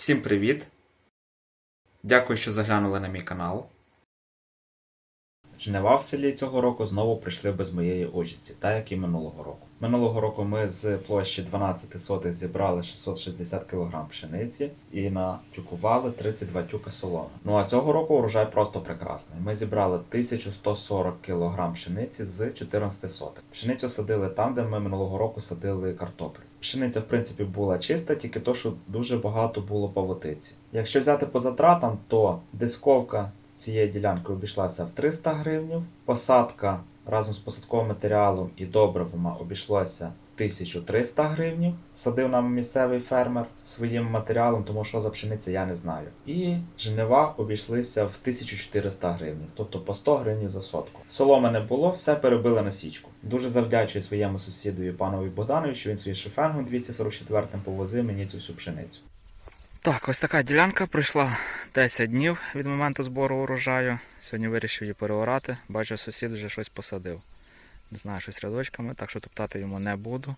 Всім привіт! Дякую, що заглянули на мій канал. Жнива в селі цього року знову прийшли без моєї участі, так як і минулого року. Минулого року ми з площі 12 сотих зібрали 660 кг пшениці і натюкували 32 тюка соломи. Ну а цього року урожай просто прекрасний. Ми зібрали 1140 кг пшениці з 14 сотих. Пшеницю садили там, де ми минулого року садили картоплю. Пшениця, в принципі, була чиста, тільки то, що дуже багато було павутиці. Якщо взяти по затратам, то дисковка цієї ділянки обійшлася в 300 гривнів, посадка разом з посадковим матеріалом і добривами обійшлося 1300 гривнів. Садив нам місцевий фермер своїм матеріалом, тому що за пшениця я не знаю. І жнива обійшлися в 1400 гривень, тобто по 100 гривень за сотку. Соломи не було, все перебили на січку. Дуже завдячую своєму сусідові панові Богданові, що він своїм шифенгом 244-м повозив мені цю всю пшеницю. Так, ось така ділянка пройшла 10 днів від моменту збору урожаю. Сьогодні вирішив її переорати. Бачу, сусід вже щось посадив. Не знаю, щось рядочками, так що топтати йому не буду.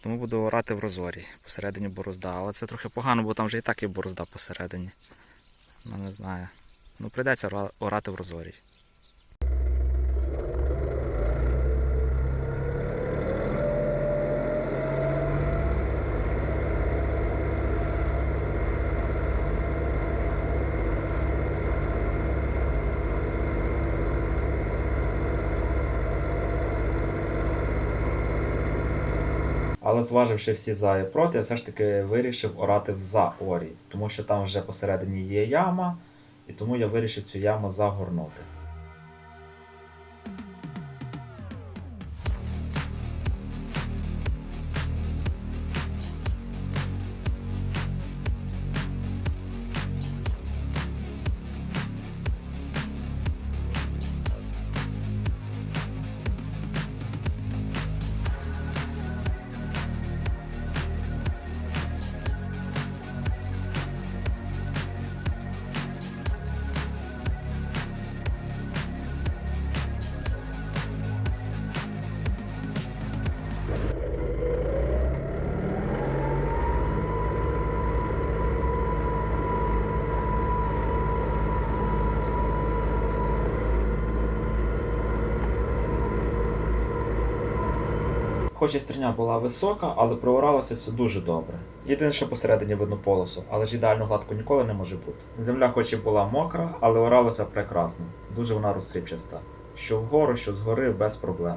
Тому буду орати в розорі, посередині борозда. Але це трохи погано, бо там вже і так є борозда посередині. Ну не знаю. Ну прийдеться орати в розорі. Але зваживши всі за і проти, я все ж таки вирішив орати в заорі, тому що там вже посередині є яма, і тому я вирішив цю яму загорнути. Хоч і стріня була висока, але прооралося все дуже добре. Єдине, що посередині видно полосу, але ж ідеально гладко ніколи не може бути. Земля хоч і була мокра, але оралося прекрасно. Дуже вона розсипчаста. Що вгору, що згори без проблем.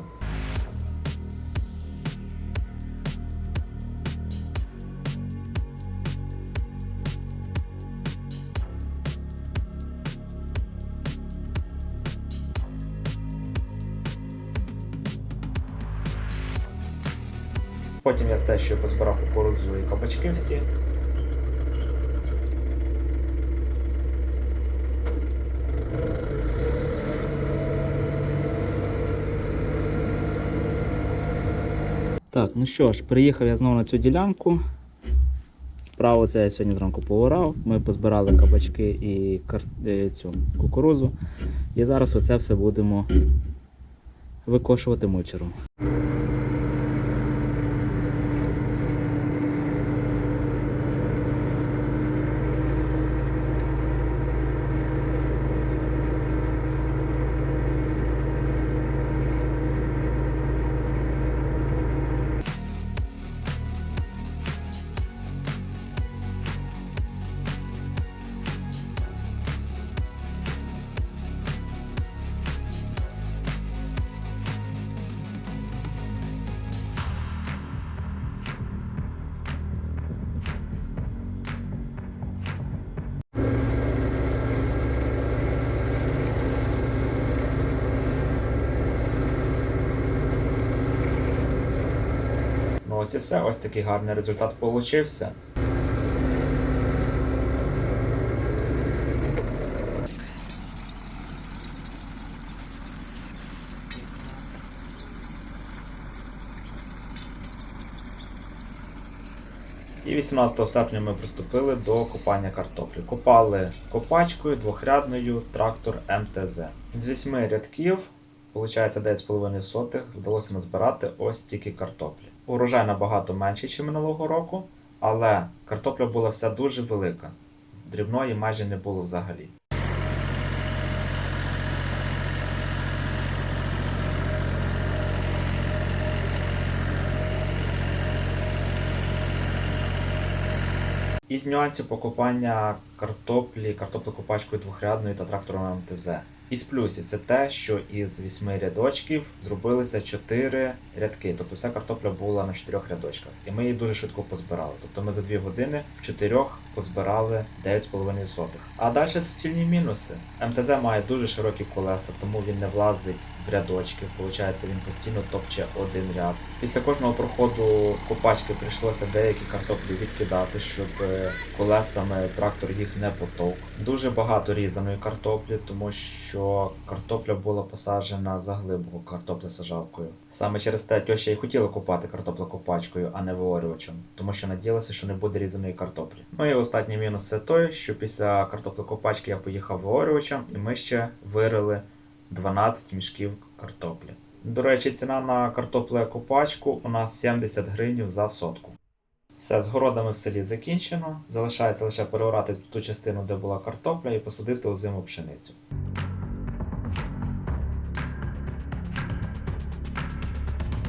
Потім я з тещою позбирав кукурудзу і кабачки всі. Так, ну що ж, приїхав я знову на цю ділянку. Справа це я сьогодні зранку поорав. Ми позбирали кабачки і кар... е, цю кукурузу. І зараз оце все будемо викошувати мочером. Ось і все, ось такий гарний результат получився. І 18 серпня ми приступили до копання картоплі. Копали копачкою двохрядною трактор МТЗ. З вісьми рядків, виходить 9,5 сотих, вдалося назбирати ось тільки картоплі. Урожай набагато менший, ніж минулого року, Але картопля була вся дуже велика. Дрібної майже не було взагалі. Із нюансів покупання картоплі, картоплекопачкою двохрядної та трактором МТЗ. Із плюсів це те, що із вісьми рядочків зробилися чотири рядки, тобто вся картопля була на чотирьох рядочках. І ми її дуже швидко позбирали. Тобто ми за дві години в чотирьох позбирали 9,5 сотих. А далі суцільні мінуси. МТЗ має дуже широкі колеса, тому він не влазить в рядочки. Получається, він постійно топче один ряд. Після кожного проходу копачки прийшлося деякі картоплі відкидати, щоб е, колесами трактор їх не потовк. Дуже багато різаної картоплі, тому що картопля була посаджена заглибоко картоплесажалкою. Саме через те тьоща і хотіла купати картоплекопачкою, а не виорювачем, тому що надіялася, що не буде різаної картоплі. Ну і останній мінус це той, що після картоплекопачки я поїхав виорювачем, і ми ще вирили 12 мішків картоплі. До речі, ціна на картоплекопачку у нас 70 гривень за сотку. Все, з городами в селі закінчено. Залишається лише переорати ту частину, де була картопля, і посадити озиму пшеницю.